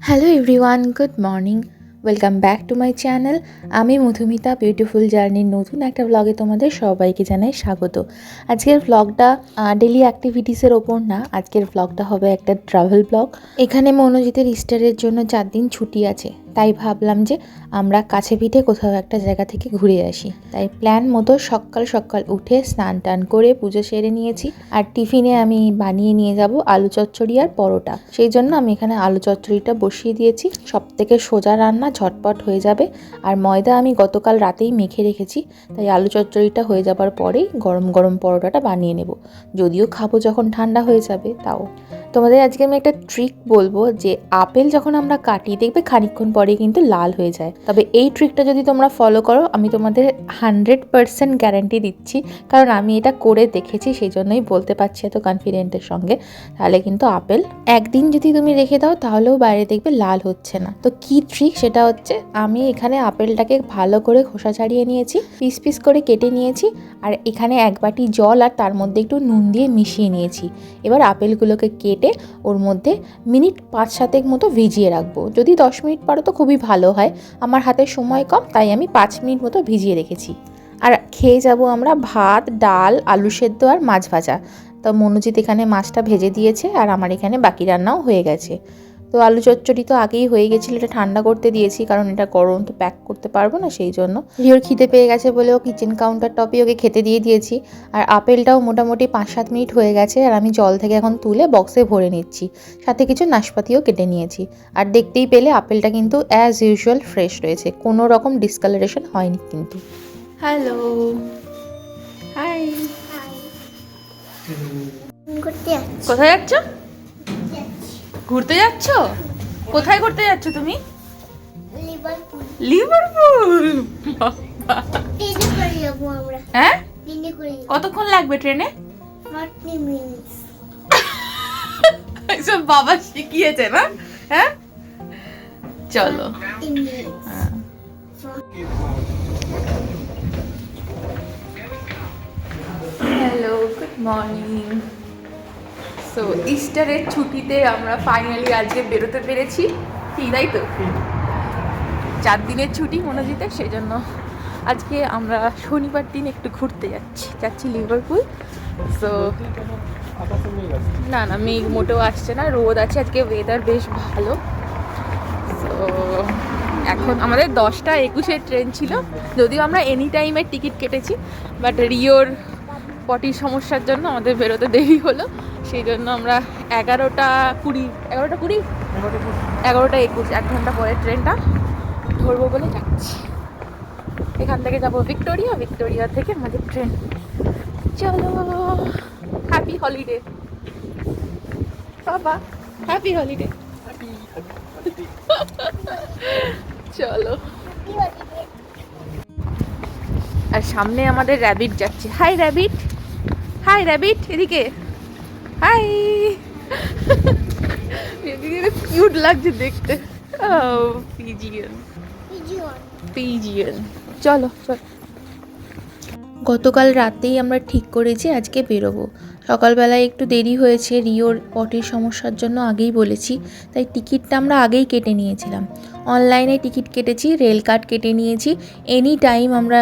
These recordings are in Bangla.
Hello everyone good morning welcome back to my channel আমি মধুমিতা বিউটিফুল জার্নির নতুন একটা ব্লগে তোমাদের সবাইকে জানাই স্বাগত। আজকের ব্লগটা ডেলি অ্যাক্টিভিটিসের ওপর না, আজকের ব্লগটা হবে একটা ট্রাভেল ব্লগ এখানে মনোজিতের ইস্টারের জন্য চার দিন ছুটি আছে। তাই ভাবলাম যে আমরা কাছে পিঠে কোথাও একটা জায়গা থেকে ঘুরে আসি। তাই প্ল্যান মতো সকাল সকাল উঠে স্নান টান করে পুজো সেরে নিয়েছি। আর টিফিনে আমি বানিয়ে নিয়ে যাব আলু চচ্চড়ি আর পরোটা। সেই জন্য আমি এখানে আলু চচ্চড়িটা বসিয়ে দিয়েছি। সব থেকে সোজা রান্না ঝটপট হয়ে যাবে। আর ময়দা আমি গতকাল রাতেই মেখে রেখেছি। তাই আলু চচ্চড়িটা হয়ে যাবার পরেই গরম গরম পরোটাটা বানিয়ে নেব। যদিও খাব যখন ঠান্ডা হয়ে যাবে, তাও। তোমাদের আজকে আমি একটা ট্রিক বলব যে আপেল যখন আমরা কাটি, দেখবে খানিকক্ষণ পরে কিন্তু লাল হয়ে যায়। তবে এই ট্রিকটা যদি তোমরা ফলো করো, আমি তোমাদের হান্ড্রেড পারসেন্ট গ্যারান্টি দিচ্ছি। কারণ আমি এটা করে দেখেছি সেই জন্যই বলতে পারছি এত কনফিডেন্টের সঙ্গে। তাহলে কিন্তু আপেল, একদিন যদি তুমি রেখে দাও, তাহলেও বাইরে দেখবে লাল হচ্ছে না। তো কি ট্রিক সেটা হচ্ছে, আমি এখানে আপেলটাকে ভালো করে খোসা ছাড়িয়ে নিয়েছি, পিস পিস করে কেটে নিয়েছি, আর এখানে এক বাটি জল আর তার মধ্যে একটু নুন দিয়ে মিশিয়ে নিয়েছি। এবার আপেলগুলোকে কেটে ওর মধ্যে মিনিট পাঁচ সাতেক মতো ভিজিয়ে রাখব। যদি দশ মিনিট পারো তো খুবই ভালো হয়। আমার হাতে সময় কম, তাই আমি পাঁচ মিনিট মতো ভিজিয়ে রেখেছি। আর খেয়ে যাব আমরা ভাত, ডাল, আলু সেদ্ধ আর মাছ ভাজা। তো মনোজিৎ এখানে মাছটা ভেজে দিয়েছে আর আমার এখানে বাকি রান্নাও হয়ে গেছে। তো আলু চচ্চড়ি তো আগেই হয়ে গেছিল এটা ঠান্ডা করতে দিয়েছি কারণ এটা গরম তো প্যাক করতে পারব না সেই জন্য। রিওর খিদে পেয়ে গেছে বলে ও কিচেন কাউন্টার টপে ওকে খেতে দিয়ে দিয়েছি আর আপেলটাও মোটামুটি পাঁচ সাত মিনিট হয়ে গেছে আর আমি জল থেকে এখন তুলে বক্সে ভরে নিচ্ছি সাথে কিছু নাশপাতিও কেটে নিয়েছি আর দেখতেই পেলে আপেলটা কিন্তু অ্যাজ ইউজুয়াল ফ্রেশ রয়েছে কোনো রকম ডিসকালারেশন হয়নি কিন্তু। হ্যালো হাই কোথায় যাচ্ছ? ঘুরতে যাচ্ছ? কোথায় ঘুরতে যাচ্ছ তুমি? লিভারপুল হ্যাঁ? কতক্ষণ লাগবে ট্রেনে এইসব বাবা শিখিয়েছে না? হ্যাঁ? চলো। হ্যালো গুড মর্নিং সো ইস্টারের ছুটিতে আমরা ফাইনালি আজকে বেরোতে পেরেছি। ঠিক তাই তো? চার দিনের ছুটি মনে মনোজিতের সেই জন্য আজকে আমরা শনিবার দিন একটু ঘুরতে যাচ্ছি। যাচ্ছি লিভারপুল সো না না মেঘ মোটেও আসছে না রোদ আছে। আজকে ওয়েদার বেশ ভালো। সো এখন আমাদের দশটা একুশের ট্রেন ছিল। যদিও আমরা এনি টাইমের টিকিট কেটেছি বাট রিওর পটির সমস্যার জন্য আমাদের বেরোতে দেরি হলো। সেই জন্য আমরা এগারোটা কুড়ি এগারোটা কুড়ি? এগারোটা একুশ, এক ঘণ্টা পরে ট্রেনটা ধরবো বলে যাচ্ছি। এখান থেকে যাব ভিক্টোরিয়া ভিক্টোরিয়া থেকে আমাদের ট্রেন। চলো হ্যাপি হলিডে বাবা হ্যাপি হলিডে চলো। আর সামনে আমাদের র্যাবিট যাচ্ছে। হাই র্যাবিট হাই র্যাবিট এদিকে। হাই কিউট লাগছে দেখতে। পিজিয়ন পিজিয়ন চলো চলো। গতকাল রাতেই আমরা ঠিক করেছি আজকে বেরোবো। সকালবেলায় একটু দেরি হয়েছে রিওর পটির সমস্যার জন্য আগেই বলেছি তাই টিকিটটা আমরা আগেই কেটে নিয়েছিলাম। অনলাইনে টিকিট কেটেছি রেল কার্ড কেটে নিয়েছি। এনি টাইম আমরা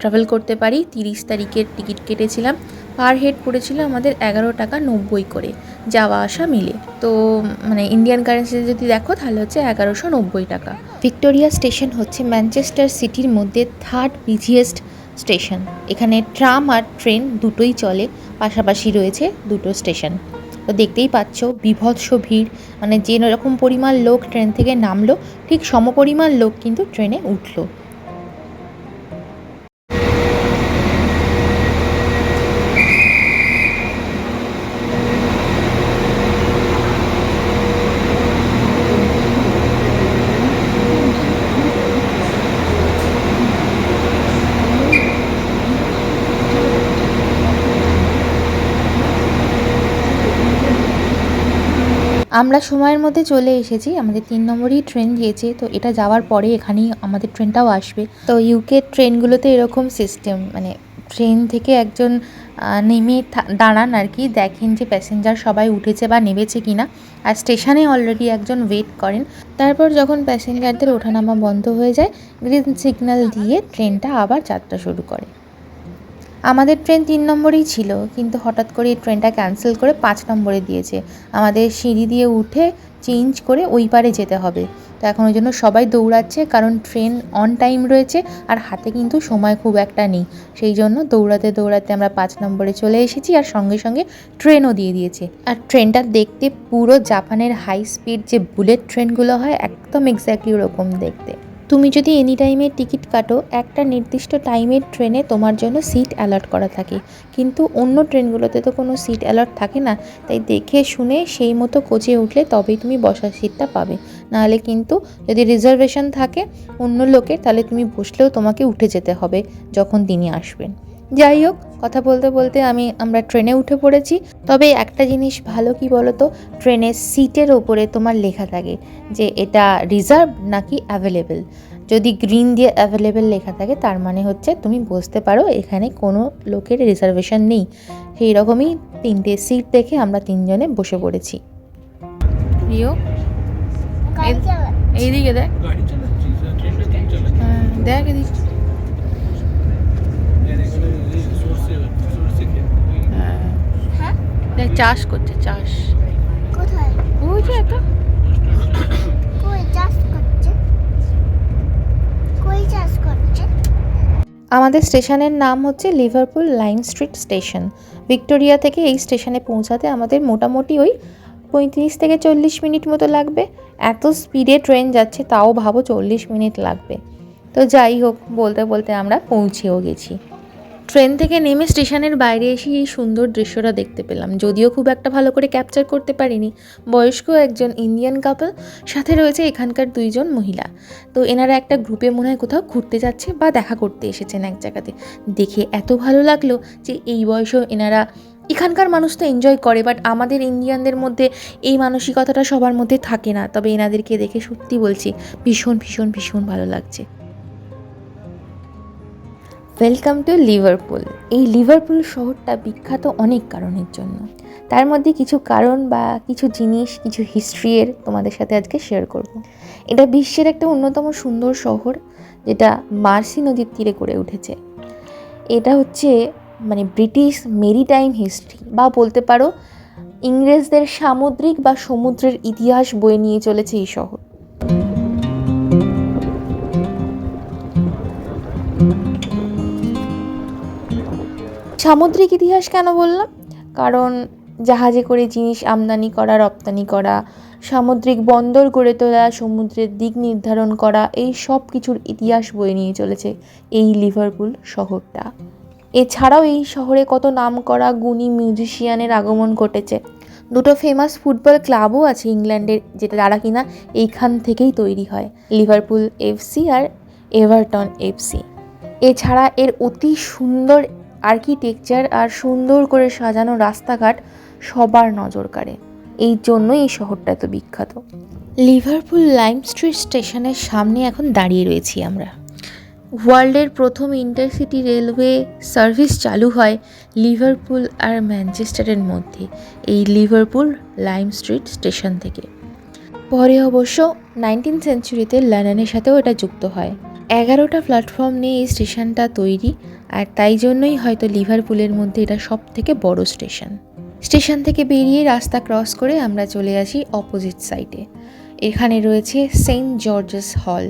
ট্রাভেল করতে পারি। তিরিশ তারিখের টিকিট কেটেছিলাম। পার হেড পড়েছিল আমাদের এগারো টাকা নব্বই করে, যাওয়া আসা মিলে। তো মানে ইন্ডিয়ান কারেন্সিতে যদি দেখো, তাহলে হচ্ছে এগারোশো নব্বই টাকা। ভিক্টোরিয়া স্টেশন হচ্ছে ম্যানচেস্টার সিটির মধ্যে থার্ড বিজিয়েস্ট স্টেশন এখানে ট্রাম আর ট্রেন দুটোই চলে, পাশাপাশি রয়েছে দুটো স্টেশন। তো দেখতেই পাচ্ছ, বিভৎস ভিড়। মানে যে রকম পরিমাণ লোক ট্রেন থেকে নামলো, ঠিক সমপরিমাণ লোক কিন্তু ট্রেনে উঠল। আমরা সময়ের মধ্যে চলে এসেছি, আমাদের তিন নম্বরই ট্রেন গিয়েছে, তো এটা যাওয়ার পরে এখানেই আমাদের ট্রেনটাও আসবে। তো ইউকে ট্রেনগুলোতে এরকম সিস্টেম মানে ট্রেন থেকে একজন নেমে দাঁড়ান আর কি, দেখেন যে প্যাসেঞ্জার সবাই উঠেছে বা নেমেছে কিনা। আর স্টেশনে অলরেডি একজন ওয়েট করেন। তারপর যখন প্যাসেঞ্জারদের ওঠানামা বন্ধ হয়ে যায় গ্রিন সিগন্যাল দিয়ে ট্রেনটা আবার যাত্রা শুরু করে। আমাদের ট্রেন তিন নম্বরেই ছিল, কিন্তু হঠাৎ করে এই ট্রেনটা ক্যান্সেল করে পাঁচ নম্বরে দিয়েছে। আমাদের সিঁড়ি দিয়ে উঠে চেঞ্জ করে ওই পারে যেতে হবে। তো এখন ওই জন্য সবাই দৌড়াচ্ছে, কারণ ট্রেন অন টাইম রয়েছে আর হাতে কিন্তু সময় খুব একটা নেই। সেই জন্য দৌড়াতে দৌড়াতে আমরা পাঁচ নম্বরে চলে এসেছি আর সঙ্গে সঙ্গে ট্রেনও দিয়ে দিয়েছে। আর ট্রেনটা দেখতে পুরো জাপানের হাই স্পিড যে বুলেট ট্রেনগুলো হয়, একদম এক্স্যাক্টলি ওরকম দেখতে। তুমি যদি এনি টাইমের টিকিট কাটো, একটা নির্দিষ্ট টাইমের ট্রেনে তোমার জন্য সিট অ্যালট করা থাকে। কিন্তু অন্য ট্রেনগুলোতে তো কোনো সিট অ্যালট থাকে না। তাই দেখে শুনে সেই মতো কোচে উঠলে তবেই তুমি বসার সিটটা পাবে। নাহলে কিন্তু যদি রিজার্ভেশন থাকে অন্য লোকের, তাহলে তুমি বসলেও তোমাকে উঠে যেতে হবে যখন তিনি আসবেন। যাই হোক কথা বলতে বলতে আমি আমরা ট্রেনে উঠে পড়েছি। তবে একটা জিনিস ভালো কি বলো তো ট্রেনের সিটের ওপরে তোমার লেখা থাকে যে এটা রিজার্ভ নাকি অ্যাভেলেবেল যদি গ্রিন দিয়ে অ্যাভেলেবেল লেখা থাকে তার মানে হচ্ছে তুমি বসতে পারো এখানে কোনো লোকের রিজার্ভেশন নেই। সেই রকমই তিনটে সিট দেখে আমরা তিনজনে বসে পড়েছি। প্রিয় এইদিকে দেখ। হ্যাঁ, দেখ এদিক এখানে সর্ষে সর্ষে ক্ষেত হ্যাঁ হ্যাঁ দেখ চাষ করছে চাষ। কোথায়? ওই যে একটা আমাদের স্টেশনের নাম হচ্ছে Liverpool Lime Street station. Victoria থেকে এই স্টেশনে পৌঁছাতে আমাদের মোটামুটি ওই পঁয়ত্রিশ থেকে চল্লিশ মিনিট মতো লাগবে। এত স্পিডে ট্রেন যাচ্ছে তাও ভাবো চল্লিশ মিনিট লাগবে। তো যাই হোক বলতে বলতে আমরা পৌঁছেও গেছি। ট্রেন থেকে নেমে স্টেশনের বাইরে এসে এই সুন্দর দৃশ্যটা দেখতে পেলাম। যদিও খুব একটা ভালো করে ক্যাপচার করতে পারিনি। বয়স্ক একজন ইন্ডিয়ান কাপল সাথে রয়েছে এখানকার দুইজন মহিলা। তো এনারা একটা গ্রুপে মনে হয় কোথাও ঘুরতে যাচ্ছে বা দেখা করতে এসেছেন এক জায়গাতে। দেখে এত ভালো লাগল যে এই বয়সেও এনারা এখানকার মানুষ তো এনজয় করে বাট আমাদের ইন্ডিয়ানদের মধ্যে এই মানসিকতাটা সবার মধ্যে থাকে না। তবে এনাদেরকে দেখে সত্যি বলছি, ভীষণ ভীষণ ভীষণ ভালো লাগছে। ওয়েলকাম টু লিভারপুল এই লিভারপুল শহরটা বিখ্যাত অনেক কারণের জন্য। তার মধ্যে কিছু কারণ বা কিছু জিনিস, কিছু হিস্ট্রি এর তোমাদের সাথে আজকে শেয়ার করব। এটা বিশ্বের একটা অন্যতম সুন্দর শহর, যেটা মার্সি নদীর তীরে গড়ে উঠেছে। এটা হচ্ছে মানে ব্রিটিশ মেরিটাইম হিস্ট্রি বা বলতে পারো ইংরেজদের সামুদ্রিক বা সমুদ্রের ইতিহাস বয়ে নিয়ে চলেছে এই শহর। সামুদ্রিক ইতিহাস কেন বললাম? কারণ জাহাজে করে জিনিস আমদানি করা, রপ্তানি করা, সামুদ্রিক বন্দর গড়ে তোলা, সমুদ্রের দিক নির্ধারণ করা, এই সব কিছুর ইতিহাস বয়ে নিয়ে চলেছে এই লিভারপুল শহরটা। এছাড়াও এই শহরে কত নামকরা গুণী মিউজিশিয়ানের আগমন ঘটেছে। দুটো ফেমাস ফুটবল ক্লাবও আছে ইংল্যান্ডের, যেটা যারা কিনা এইখান থেকেই তৈরি হয়, লিভারপুল এফসি আর এভারটন এফসি। এছাড়া এর অতি সুন্দর আর্কিটেকচার আর সুন্দর করে সাজানো রাস্তাঘাট সবার নজর কাড়ে। এই জন্যই এই শহরটা এত বিখ্যাত। লিভারপুল লাইম স্ট্রিট স্টেশনের সামনে এখন দাঁড়িয়ে রয়েছি আমরা। ওয়ার্ল্ডের প্রথম ইন্টারসিটি রেলওয়ে সার্ভিস চালু হয় লিভারপুল আর ম্যানচেস্টারের মধ্যে, এই লিভারপুল লাইম স্ট্রিট স্টেশন থেকে। পরে অবশ্য নাইনটিন সেঞ্চুরিতে লন্ডনের সাথেও এটা যুক্ত হয়। এগারোটা প্ল্যাটফর্ম নিয়ে এই স্টেশনটা তৈরি আর তাই জন্যই হয়তো লিভারপুলের মধ্যে এটা সব থেকে বড় স্টেশন। স্টেশন থেকে বেরিয়ে রাস্তা ক্রস করে আমরা চলে আসি অপোজিট সাইডে এখানে রয়েছে সেন্ট জর্জেস হল।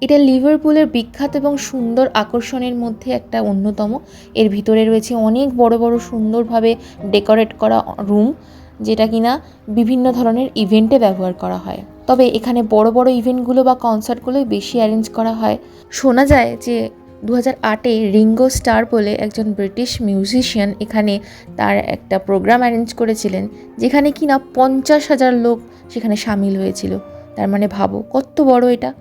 এটা লিভারপুলের বিখ্যাত এবং সুন্দর আকর্ষণের মধ্যে একটা অন্যতম। এর ভিতরে রয়েছে অনেক বড় বড়, সুন্দরভাবে ডেকোরেট করা রুম, যেটা কিনা বিভিন্ন ধরনের ইভেন্টে ব্যবহার করা হয়। তবে এখানে বড় বড় ইভেন্টগুলো বা কনসার্টগুলোই বেশি অ্যারেঞ্জ করা হয়। শোনা যায় যে দু হাজার আটে রিঙ্গো স্টার বলে একজন ব্রিটিশ মিউজিশিয়ান এখানে তার একটা প্রোগ্রাম অ্যারেঞ্জ করেছিলেন, যেখানে কিনা পঞ্চাশ হাজার লোক সেখানে সামিল হয়েছিল। তার মানে ভাবো, কত বড় এটা?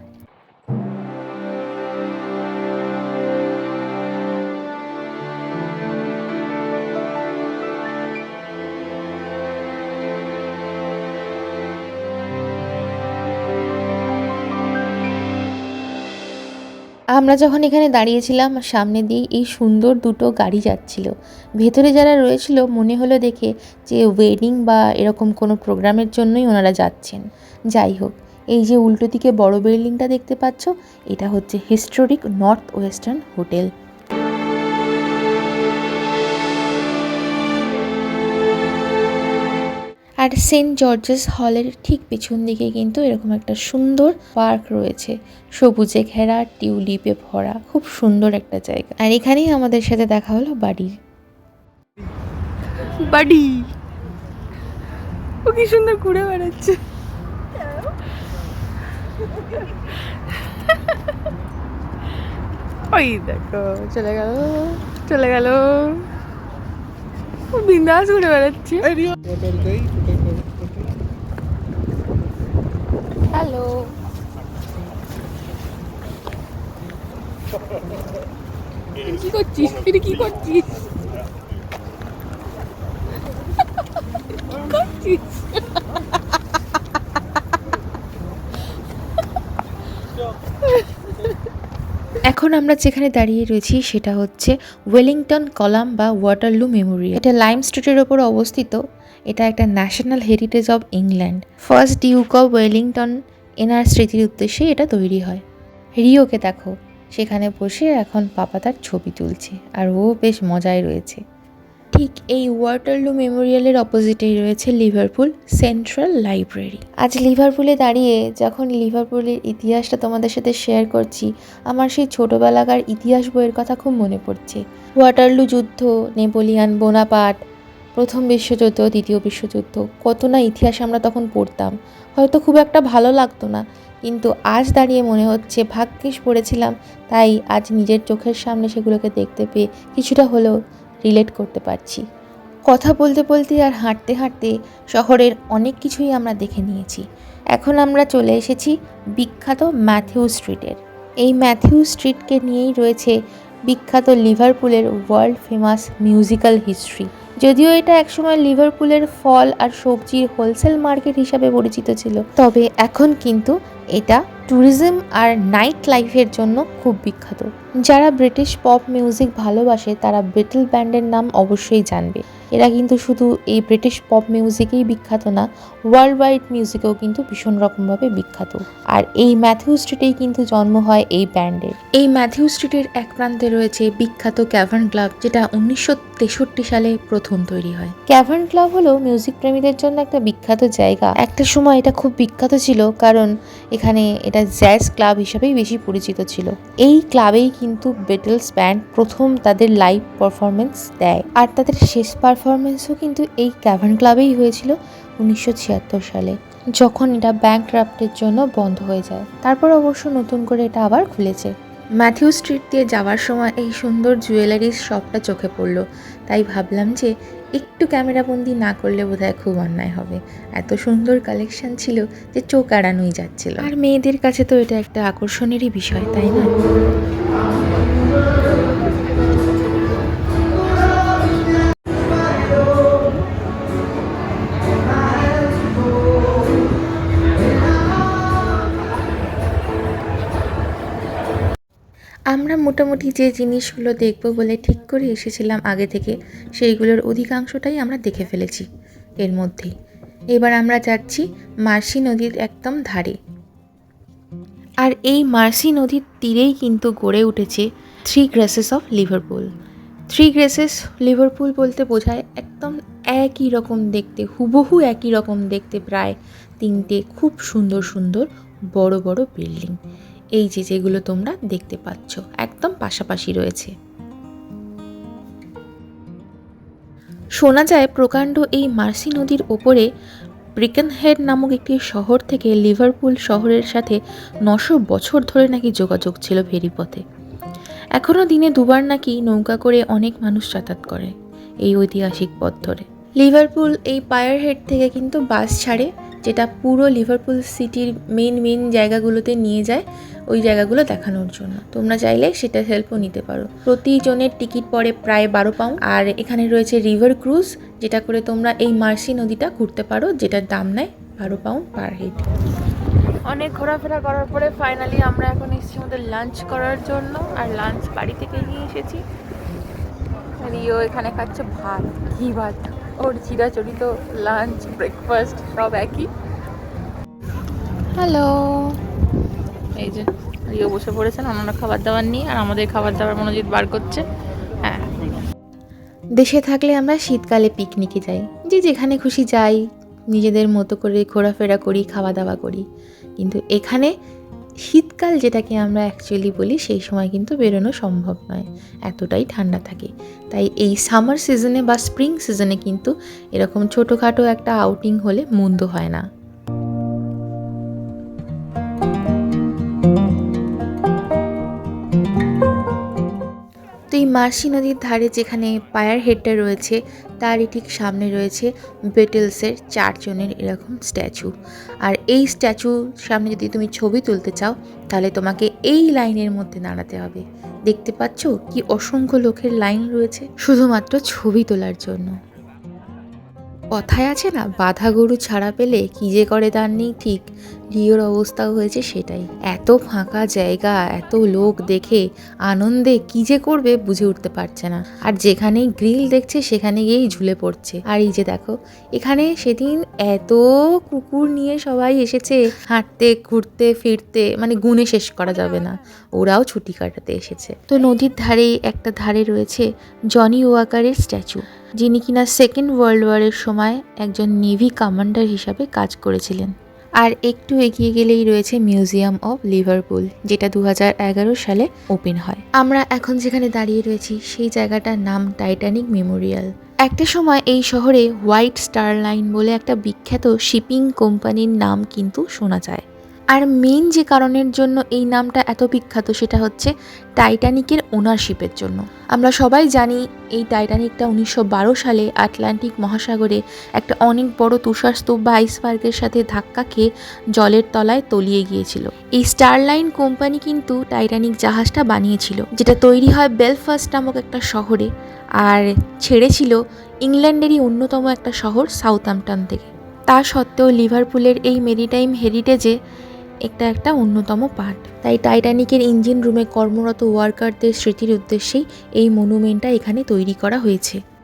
আমরা যখন এখানে দাঁড়িয়েছিলাম, সামনে দিয়ে এই সুন্দর দুটো গাড়ি যাচ্ছিল। ভেতরে যারা রয়েছিল, মনে হলো দেখে যে ওয়েডিং বা এরকম কোনো প্রোগ্রামের জন্যই ওনারা যাচ্ছেন। যাই হোক, এই যে উল্টো দিকে বড় বিল্ডিংটা দেখতে পাচ্ছ, এটা হচ্ছে হিস্টোরিক নর্থ ওয়েস্টার্ন হোটেল আর সেন্ট জর্জেস হলের ঠিক পিছন দিকে কিন্তু এরকম একটা সুন্দর পার্ক রয়েছে। সবুজে ঘেরা টিউলিপে ভরা খুব সুন্দর একটা জায়গা। আর এখানেই আমাদের সাথে দেখা হলো বাড়ির বাডি। ও কি সুন্দর ঘুরে বেড়াচ্ছে। ওই দেখো চলে গেল চলে গেল। ও বিন্দাস ঘুরে বেড়াচ্ছে। ভালো কি করছিস তুই কি করছিস করছিস এখন আমরা যেখানে দাঁড়িয়ে রয়েছি সেটা হচ্ছে ওয়েলিংটন কলাম বা ওয়াটারলু মেমোরিয়াল। এটা লাইম স্ট্রিটের ওপর অবস্থিত। এটা একটা national heritage of England. First Duke of Wellington এনার স্মৃতির উদ্দেশ্যে এটা তৈরি হয়। রিওকে দেখো, সেখানে বসে এখন পাপা তার ছবি তুলছে, আর ও বেশ মজায় রয়েছে। ঠিক এই ওয়াটারলু মেমোরিয়ালের অপোজিটেই রয়েছে লিভারপুল সেন্ট্রাল লাইব্রেরি আজ লিভারপুলে দাঁড়িয়ে যখন লিভারপুলের ইতিহাসটা তোমাদের সাথে শেয়ার করছি, আমার সেই ছোটোবেলাকার ইতিহাস বইয়ের কথা খুব মনে পড়ছে। ওয়াটারলু যুদ্ধ, নেপোলিয়ান বোনাপাট প্রথম বিশ্বযুদ্ধ, দ্বিতীয় বিশ্বযুদ্ধ, কত না ইতিহাস আমরা তখন পড়তাম। হয়তো খুব একটা ভালো লাগতো না। কিন্তু আজ দাঁড়িয়ে মনে হচ্ছে ভাগ্যিস পড়েছিলাম, তাই আজ নিজের চোখের সামনে সেগুলোকে দেখতে পেয়ে কিছুটা হলেও রিলেট করতে পারছি। কথা বলতে বলতে আর হাঁটতে হাঁটতে শহরের অনেক কিছুই আমরা দেখে নিয়েছি। এখন আমরা চলে এসেছি বিখ্যাত ম্যাথিউ স্ট্রিটের। এই ম্যাথিউ স্ট্রিটকে নিয়েই রয়েছে বিখ্যাত লিভারপুলের ওয়ার্ল্ড ফেমাস মিউজিক্যাল হিস্ট্রি যদিও এটা একসময় লিভারপুলের ফল আর সবজির হোলসেল মার্কেট হিসাবে পরিচিত ছিল, তবে এখন কিন্তু এটা ট্যুরিজম আর নাইট লাইফের জন্য খুব বিখ্যাত। যারা ব্রিটিশ পপ মিউজিক ভালোবাসে, তারা বিটল ব্যান্ডের নাম অবশ্যই জানবে। এরা কিন্তু শুধু এই ব্রিটিশ পপ মিউজিকেই বিখ্যাত না ওয়ার্ল্ড ওয়াইড মিউজিকেও কিন্তু ভীষণ রকমভাবে বিখ্যাত। আর এই ম্যাথিউ স্ট্রিটেই কিন্তু জন্ম হয় এই ব্যান্ডের। এই ম্যাথিউ স্ট্রিটের এক প্রান্তে রয়েছে বিখ্যাত ক্যাভার্ন ক্লাব যেটা উনিশশো তেষট্টি সালে প্রথম তৈরি হয়। ক্যাভার্ন ক্লাব হলো মিউজিক প্রেমীদের জন্য একটা বিখ্যাত জায়গা। একটা সময় এটা খুব বিখ্যাত ছিল কারণ এখানে এটা জ্যাজ ক্লাব হিসেবেই বেশি পরিচিত ছিল। এই ক্লাবেই কিন্তু বেটলস ব্যান্ড প্রথম তাদের লাইভ পারফরমেন্স দেয়। আর তাদের শেষ পারফরমেন্সও কিন্তু এই ক্যাভার্ন ক্লাবেই হয়েছিল উনিশশো ছিয়াত্তর সালে, যখন এটা ব্যাংক রাফটের জন্য বন্ধ হয়ে যায়। তারপর অবশ্য নতুন করে এটা আবার খুলেছে। ম্যাথিউ স্ট্রিট দিয়ে যাওয়ার সময় এই সুন্দর জুয়েলারির শপটা চোখে পড়ল। তাই ভাবলাম যে একটু ক্যামেরাবন্দি না করলে বোধহয় খুব অন্যায় হবে। এত সুন্দর কালেকশন ছিল যে চোখ এড়ানোই যাচ্ছিল। আর মেয়েদের কাছে তো এটা একটা আকর্ষণেরই বিষয়, তাই না? মোটামুটি যে জিনিসগুলো দেখব বলে ঠিক করে এসেছিলাম আগে থেকে, সেইগুলোর অধিকাংশটাই আমরা দেখে ফেলেছি এর মধ্যেই এবার আমরা যাচ্ছি মার্সি নদীর একদম ধারে। আর এই মার্সি নদীর তীরেই কিন্তু গড়ে উঠেছে Three Graces of Liverpool Three Graces Liverpool বলতে বোঝায় একদম একই রকম দেখতে, হুবহু একই রকম দেখতে, প্রায় তিনটে খুব সুন্দর সুন্দর বড় বড় বিল্ডিং। এই যে যেগুলো তোমরা দেখতে পাচ্ছ, একদম পাশাপাশি রয়েছে। শোনা যায় প্রকাণ্ড এই মার্সি নদীর ওপরে ব্রিকেনহেড নামক একটি শহর থেকে লিভারপুল শহরের সাথে নশো বছর ধরে নাকি যোগাযোগ ছিল ফেরিপথে এখনও দিনে দুবার নাকি নৌকা করে অনেক মানুষ যাতায়াত করে এই ঐতিহাসিক পথ ধরে। লিভারপুল এই পায়ার হেড থেকে কিন্তু বাস ছাড়ে যেটা পুরো লিভারপুল সিটির মেন মেন জায়গাগুলোতে নিয়ে যায়, ওই জায়গাগুলো দেখানোর জন্য। তোমরা চাইলে সেটা হেল্পও নিতে পারো। প্রতিজনের টিকিট পড়ে প্রায় বারো পাউন্ড আর এখানে রয়েছে রিভার ক্রুজ যেটা করে তোমরা এই মার্সি নদীটা ঘুরতে পারো, যেটার দাম নেয় বারো পাউন্ড পার হেড অনেক ঘোরাফেরা করার পরে ফাইনালি আমরা এখন এসেছি আমাদের লাঞ্চ করার জন্য। আর লাঞ্চ বাড়ি থেকে নিয়ে এসেছি। রিও এখানে খাচ্ছে ভাত, ঘি ভাত। ওর চিরাচরিত লাঞ্চ ব্রেকফাস্ট সব একই। হ্যালো এই যে রিও বসে পড়েছেন অন্যান্য খাবার দাবার নিয়ে আর আমাদের খাবার দাবার মনোজিৎ বার করছে। হ্যাঁ। দেশে থাকলে আমরা শীতকালে পিকনিকে যাই। যে যেখানে খুশি যাই নিজেদের মতো করে ঘোরাফেরা করি খাওয়া দাওয়া করি। কিন্তু এখানে শীতকাল যেটাকে আমরা অ্যাকচুয়ালি বলি, সেই সময় কিন্তু বেরোনো সম্ভব নয়। এতটাই ঠান্ডা থাকে। তাই এই সামার সিজনে বা স্প্রিং সিজনে কিন্তু এরকম ছোটোখাটো একটা আউটিং হলে মন্দ হয় না। তো এই মার্সি নদীর ধারে যেখানে পায়ার হেডটা রয়েছে তারই ঠিক সামনে রয়েছে বেটেলসের চারজনের এরকম স্ট্যাচু। আর এই স্ট্যাচু সামনে যদি তুমি ছবি তুলতে চাও, তাহলে তোমাকে এই লাইনের মধ্যে দাঁড়াতে হবে। দেখতে পাচ্ছ কি অসংখ্য লোকের লাইন রয়েছে, শুধুমাত্র ছবি তোলার জন্য। কথায় আছে না, বাধা গরু ছাড়া পেলে কি যে করে তার নেই ঠিক। রিওর অবস্থাও হয়েছে সেটাই। এত ফাঁকা জায়গা, এত লোক দেখে, আনন্দে কি যে করবে বুঝে উঠতে পারছে না। আর যেখানেই গ্রিল দেখছে, সেখানে গিয়েই ঝুলে পড়ছে। আর এই যে দেখো, এখানে সেদিন এত কুকুর নিয়ে সবাই এসেছে, হাঁটতে, ঘুরতে, ফিরতে মানে গুণে শেষ করা যাবে না। ওরাও ছুটি কাটাতে এসেছে। তো নদীর ধারেই একটা ধারে রয়েছে জনি ওয়াকারের স্ট্যাচু, যিনি কিনা সেকেন্ড ওয়ার্ল্ড ওয়ারের সময় একজন নেভি কমান্ডার হিসাবে কাজ করেছিলেন। আর একটু এগিয়ে গেলেই রয়েছে মিউজিয়াম অব লিভারপুল যেটা দু হাজার এগারো সালে ওপেন হয়। আমরা এখন যেখানে দাঁড়িয়ে রয়েছি, সেই জায়গাটার নাম টাইটানিক মেমোরিয়াল একটা সময় এই শহরে হোয়াইট স্টার লাইন বলে একটা বিখ্যাত শিপিং কোম্পানির নাম কিন্তু শোনা যায়। আর মেন যে কারণের জন্য এই নামটা এত বিখ্যাত সেটা হচ্ছে টাইটানিকের ওনারশিপের জন্য। আমরা সবাই জানি এই টাইটানিকটা উনিশশো বারো সালে আটলান্টিক মহাসাগরে একটা অনেক বড় তুষারস্তূপ বা আইসবার্গের সাথে ধাক্কা খেয়ে জলের তলায় তলিয়ে গিয়েছিল। এই স্টারলাইন কোম্পানি কিন্তু টাইটানিক জাহাজটা বানিয়েছিল, যেটা তৈরি হয় বেলফাস্ট নামক একটা শহরে আর ছেড়েছিল ইংল্যান্ডেরই অন্যতম একটা শহর সাউথহ্যাম্পটন থেকে। তা সত্ত্বেও লিভারপুলের এই মেরিটাইম হেরিটেজে একটা একটা অন্যতম পার্ট তাই টাইটানিকের ইঞ্জিন রুমে কর্মরত ওয়ার্কারদের স্মৃতির উদ্দেশ্যেই এই মনুমেন্টটা এখানে তৈরি করা হয়েছে।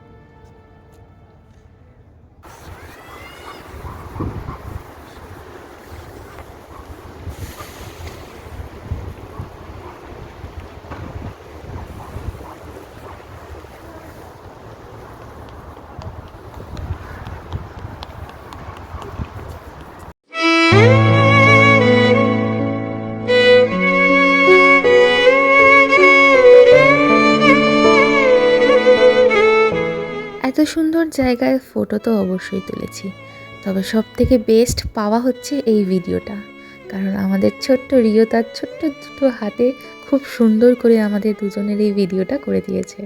জায়গায় ফটো তো অবশ্যই তুলেছি। তবে সব থেকে বেস্ট পাওয়া হচ্ছে এই ভিডিওটা। কারণ আমাদের ছোট্ট রিও তার ছোট্ট দুটো হাতে খুব সুন্দর করে আমাদের দুজনের এই ভিডিওটা করে দিয়েছে।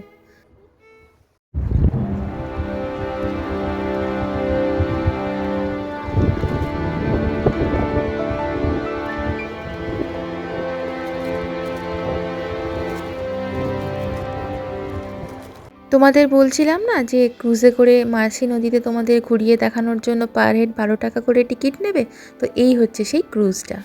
তোমাদের বলছিলাম না যে ক্রুজে করে মার্সি নদীতে তোমাদের ঘুরিয়ে দেখানোর জন্য পার হেড বারো টাকা করে টিকিট নেবে? তো এই হচ্ছে সেই ক্রুজটা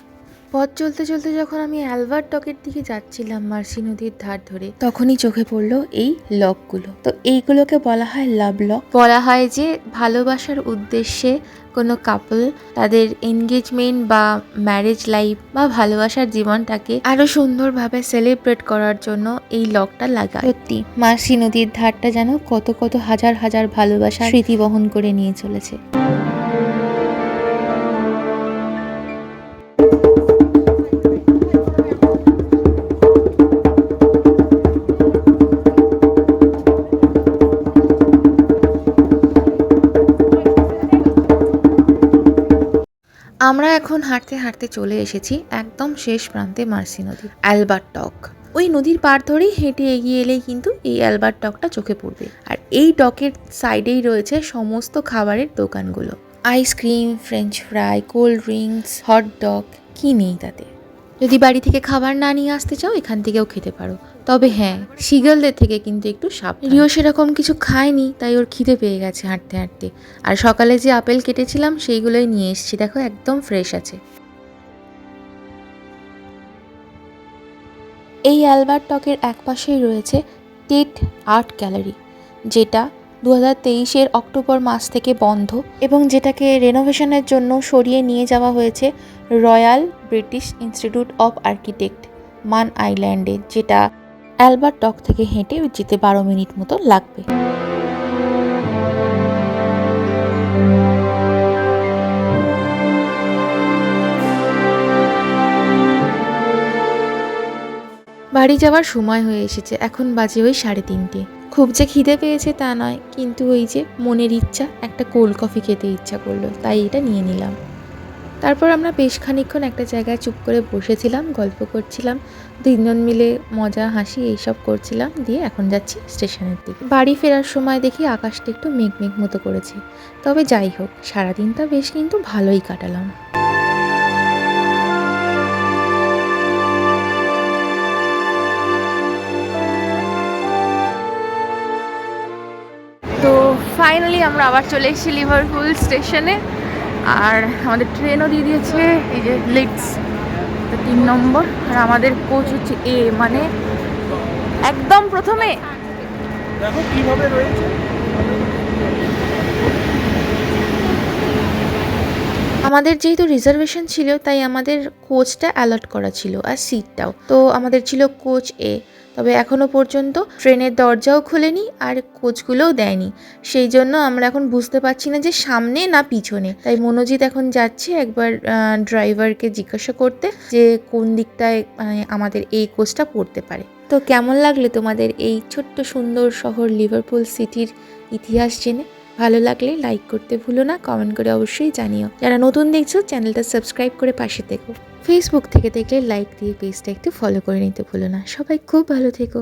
পথ চলতে চলতে যখন আমি অ্যালবার্ট টকের দিকে যাচ্ছিলাম মার্সি নদীর ধার ধরে তখনই চোখে পড়ল এই লকগুলো। তো এইগুলোকে বলা হয় লাভ লক। বলা হয় যে ভালোবাসার উদ্দেশ্যে কোনো কাপল তাদের এনগেজমেন্ট বা ম্যারেজ লাইফ বা ভালোবাসার জীবনটাকে আরও সুন্দরভাবে সেলিব্রেট করার জন্য এই লকটা লাগায়। সত্যি মার্সি নদীর ধারটা যেন কত কত হাজার হাজার ভালোবাসা স্মৃতি বহন করে নিয়ে চলেছে। আমরা এখন হাঁটতে হাঁটতে চলে এসেছি একদম শেষ প্রান্তে মার্সি নদী অ্যালবার্ট টক। ওই নদীর পার ধরেই হেঁটে এগিয়ে এলেই কিন্তু এই অ্যালবার্ট টকটা চোখে পড়বে। আর এই টকের সাইডেই রয়েছে সমস্ত খাবারের দোকানগুলো। Ice cream French fry, cold drinks, hot dog, কি নেই তাতে। যদি বাড়ি থেকে খাবার না নিয়ে আসতে চাও, এখান থেকেও খেতে পারো। তবে হ্যাঁ শিগালদের থেকে কিন্তু একটু সাপ রিও সেরকম কিছু খায়নি, তাই ওর খিদে পেয়ে গেছে হাঁটতে হাঁটতে। আর সকালে যে আপেল কেটেছিলাম, সেইগুলোই নিয়ে এসেছি। দেখো, একদম ফ্রেশ আছে। এই অ্যালবার্ট টকের এক পাশেই রয়েছে টেট আর্ট গ্যালারি, যেটা দু হাজার তেইশের অক্টোবর মাস থেকে বন্ধ এবং যেটাকে রেনোভেশনের জন্য সরিয়ে নিয়ে যাওয়া হয়েছে Royal British Institute of Architects, Mann আইল্যান্ডে, যেটা অ্যালবার্ট টক থেকে হেঁটে যেতে বারো মিনিট মতো লাগবে। বাড়ি যাওয়ার সময় হয়ে এসেছে। এখন বাজে ওই সাড়ে তিনটে। খুব যে খিদে পেয়েছে তা নয়, কিন্তু ওই যে মনের ইচ্ছা, একটা কোল্ড কফি খেতে ইচ্ছা করল, তাই এটা নিয়ে নিলাম। তারপর আমরা বেশ খানিকক্ষণ একটা জায়গায় চুপ করে বসেছিলাম, গল্প করছিলাম, তিনজন মিলে মজা, হাসি এইসব করছিলাম, দিয়ে এখন যাচ্ছি স্টেশনের দিকে। বাড়ি ফেরার সময় দেখি আকাশটা একটু মেঘ মেঘ মতো করেছে। তবে যাই হোক, সারাদিনটা বেশ কিন্তু ভালোই কাটালাম। তো ফাইনালি আমরা আবার চলে এসেছি লিভারপুল স্টেশনে। আর আমাদের ট্রেনও দিয়ে দিয়েছে এই যে লিডস তিন নম্বর। আর আমাদের কোচ হচ্ছে এ মানে একদম প্রথমে। দেখো কীভাবে রয়েছে। আমাদের যেহেতু রিজার্ভেশন ছিল তাই আমাদের কোচটা অ্যালার্ট করা ছিল আর সিটটাও তো আমাদের ছিল কোচ এ তবে এখনও পর্যন্ত ট্রেনের দরজাও খুলেনি আর কোচগুলোও দেয়নি। সেই জন্য আমরা এখন বুঝতে পারছি না যে সামনে না পিছনে। তাই মনোজিৎ এখন যাচ্ছে একবার ড্রাইভারকে জিজ্ঞাসা করতে যে কোন দিকটায় মানে আমাদের এই কোচটা পড়তে পারে। তো কেমন লাগল তোমাদের এই ছোট্ট সুন্দর শহর লিভারপুল সিটির ইতিহাস জেনে? ভালো লাগলে লাইক করতে ভুলো না কমেন্ট করে অবশ্যই জানিও। যারা নতুন দেখছ, চ্যানেলটা সাবস্ক্রাইব করে পাশে থেকো। ফেসবুক থেকে দেখলে লাইক দিয়ে পেজটা একটু ফলো করে নিতে ভুলো না। সবাই খুব ভালো থেকো।